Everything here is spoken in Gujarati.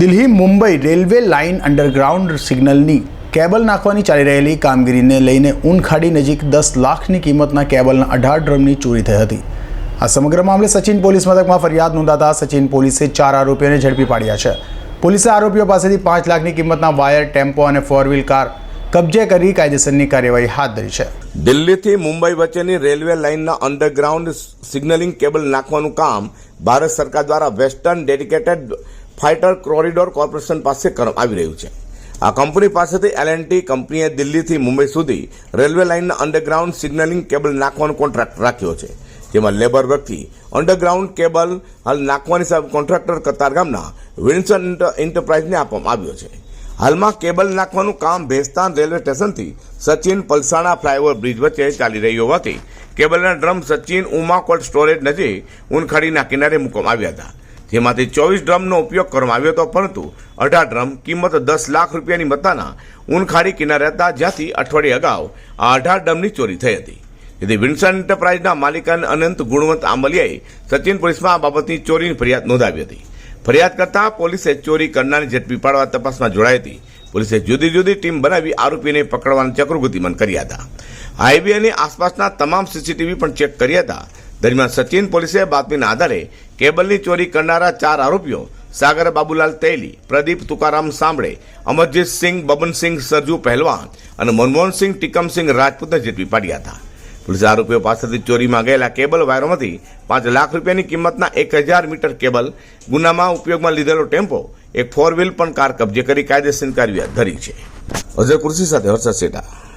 Delhi Mumbai railway line underground સિગ્નલની કેબલ નાખવાની ચાલી રહેલી કામગીરીને લઈને ઉનખાડી નજીક દસ લાખની કિંમતના કેબલના અઢાર ડ્રમની ચોરી થઈ હતી. આ સમગ્ર મામલે સચિન પોલીસ મથકમાં ફરિયાદ નોંધાતા સચિન પોલીસે ચાર આરોપીઓને ઝડપી પાડ્યા છે. પોલીસે આરોપીઓ પાસેથી પાંચ લાખની કિંમતના વાયર, ટેમ્પો અને ફોર વ્હીલ કાર કબજે કરી કાયદેસરની કાર્યવાહી હાથ ધરી છે. દિલ્હીથી મુંબઈ વચ્ચેની રેલવે લાઇનના અંડરગ્રાઉન્ડ સિગ્નલિંગ કેબલ નાખવાનું કામ ભારત સરકાર દ્વારા વેસ્ટર્ન ડેડિકેટેડ ફાઇટર કોરિડોર કોર્પોરેશન પાસે આવી રહ્યું છે. આ કંપની પાસેથી એલએનટી કંપનીએ દિલ્હીથી મુંબઈ સુધી રેલવે લાઇનના અંડરગ્રાઉન્ડ સિગ્નલિંગ કેબલ નાખવાનો કોન્ટ્રાક્ટ રાખ્યો છે. જેમાં લેબર વર્કથી અંડરગ્રાઉન્ડ કેબલ હાલ નાખવાની સાહેબ કોન્ટ્રાક્ટર કતારગામના વિન્સન એન્ટરપ્રાઇઝને આપવામાં આવ્યો છે. હાલમાં કેબલ નાખવાનું કામ ભેસ્તાન રેલવે સ્ટેશનથી સચિન પલસાણા ફ્લાયઓવર બ્રિજ વચ્ચે ચાલી રહ્યું હોવાથી કેબલના drum Sachin Uma cold storage નજીક ઉનખાડીના કિનારે મૂકવામાં આવ્યા હતા. જેમાંથી ચોવીસ ડ્રમનો ઉપયોગ કરવામાં આવ્યો હતો, પરંતુ અઢાર ડ્રમ કિંમત દસ લાખ રૂપિયાની મત્તાના ઉનખાડી કિનારે હતા, જ્યાંથી અઠવાડિયે અગાઉ આ અઢાર ડ્રમની ચોરી થઈ હતી. જેથી વિન્સન એન્ટરપ્રાઇઝના માલિકાન અનંત ગુણવંત આંબલિયાએ સચિન પોલીસમાં આ બાબતની ચોરીની ફરિયાદ નોંધાવી હતી. ફરિયાદ કરતા પોલીસે ચોરી કરનારની ઝડપી પાડવા તપાસમાં જોડાઈ હતી. પોલીસે જુદી જુદી ટીમ બનાવી આરોપીને પકડવાના ચક્રગતિમાન કર્યા હતા. હાઈવે આસપાસના તમામ સીસીટીવી પણ ચેક કર્યા હતા. દરમિયાન સચિન પોલીસે બાતમીના આધારે કેબલની ચોરી કરનારા ચાર આરોપીઓ, સાગર બાબુલાલ તૈલી, પ્રદીપ તુકારામ સાંભળે, અમરજીત સિંહ, બબનસિંહ સરજુ પહેલવાન અને મનમોહનસિંહ ટીકમસિંહ રાજપૂતને ઝડપી પાડ્યા હતા. પોલીસે આરોપીઓ પાસેથી ચોરીમાં ગયેલા કેબલ વાયરોમાંથી પાંચ લાખ રૂપિયાની કિંમતના એક હજાર મીટર કેબલ ગુનામાં ઉપયોગમાં લીધેલો ટેમ્પો, એક ફોર વ્હીલ પણ કાર કબજે કરી કાયદેસર કાર્યવાહી ધરી છે. અજય કુર્સી સાથે હર્ષદ સેટા.